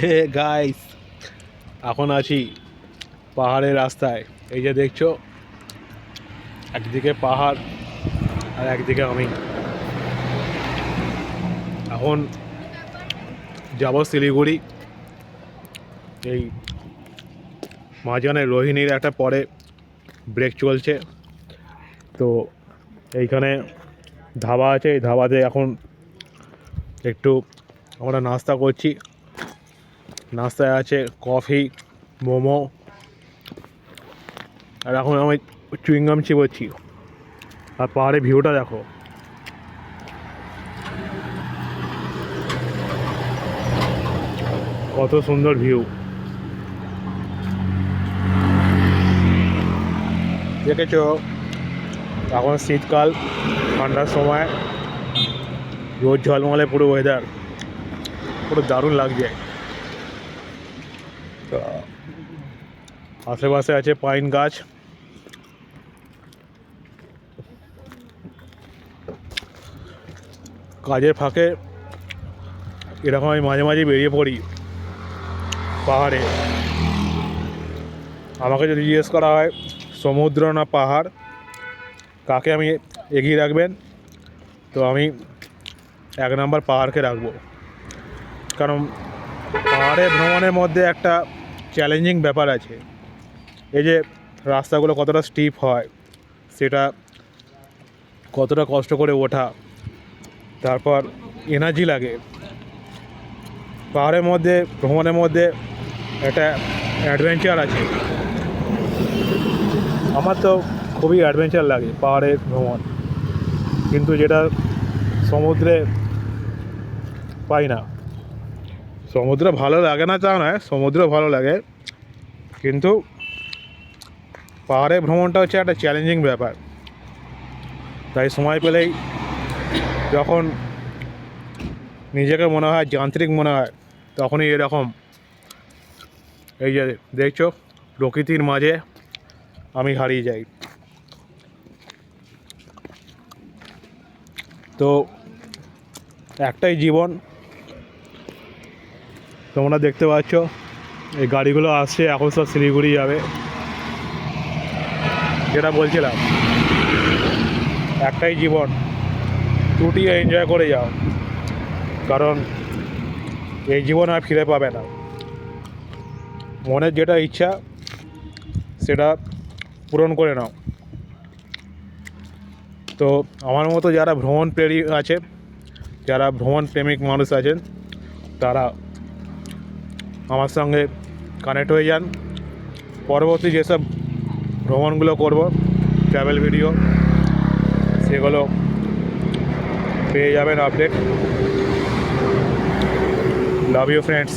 Hey guys, এখন আছি পাহাড়ের রাস্তায়। এই যে দেখছ, একদিকে পাহাড় আর একদিকে আমি। এখন যাব শিলিগুড়ি। এই মাঝখানে রোহিণীর একটা পরে ব্রেক চলছে। তো এইখানে ধাবা আছে, এই ধাবাতে এখন একটু আমরা নাস্তা করছি। নাস্তায় আছে কফি, মোমো। আর এখন আমি চুইংগাম চিবোচ্ছি আর পাহাড়ের ভিউটা দেখো। কত সুন্দর ভিউ। দেখেছ? এখন শীতকাল, ঠান্ডার সময়। রোদ ঝলমলে পুরো ওয়েদার পুরো দারুণ লাগছে। আশেপাশে আছে পাইন গাছ। কাজের ফাঁকে এরকম আমি মাঝে মাঝে বেরিয়ে পড়ি পাহাড়ে। আমাকে যদি জিজ্ঞেস করা হয়, সমুদ্র না পাহাড়, কাকে আমি এগিয়ে রাখবেন? তো আমি এক নম্বর পাহাড়কে রাখব। কারণ পাহাড়ে ভ্রমণের মধ্যে একটা চ্যালেঞ্জিং ব্যাপার আছে। এই যে রাস্তাগুলো কতটা স্টিপ হয়, সেটা কতটা কষ্ট করে ওঠা, তারপর এনার্জি লাগে। পাহাড়ের মধ্যে, ভ্রমণের মধ্যে একটা অ্যাডভেঞ্চার আছে। আমার তো খুবই অ্যাডভেঞ্চার লাগে পাহাড়ের ভ্রমণ। কিন্তু যেটা সমুদ্রে পাই না। সমুদ্র ভালো লাগে না তা নয়, সমুদ্র ভালো লাগে। কিন্তু পাহাড়ে ভ্রমণটা হচ্ছে একটা চ্যালেঞ্জিং ব্যাপার। তাই সময় পেলেই যখন নিজেকে মনে হয় যান্ত্রিক মনে হয়, তখনই এরকম। এই যে দেখছ, প্রকৃতির মাঝে আমি হারিয়ে যাই। তো একটাই জীবন তোমরা দেখতে পাচ্ছ, এই গাড়িগুলো আসছে, এখন সব শিলিগুড়ি যাবে। যেটা বলছিলাম, একটাই জীবন টুটিয়ে এনজয় করে যাও। কারণ এই জীবন আর ফিরে পাবে না। মনের যেটা ইচ্ছা, সেটা পূরণ করে নাও। তো আমার মতো যারা ভ্রমণ প্রেমী আছে, যারা ভ্রমণ প্রেমিক মানুষ আছেন, তারা আমার সঙ্গে কানেক্ট হয়ে যান। পরবর্তী যেসব ভ্রমণগুলো করব ট্রাভেল ভিডিও সেগুলো পেয়ে যাবেন আপডেট লাভ ইউ ফ্রেন্ডস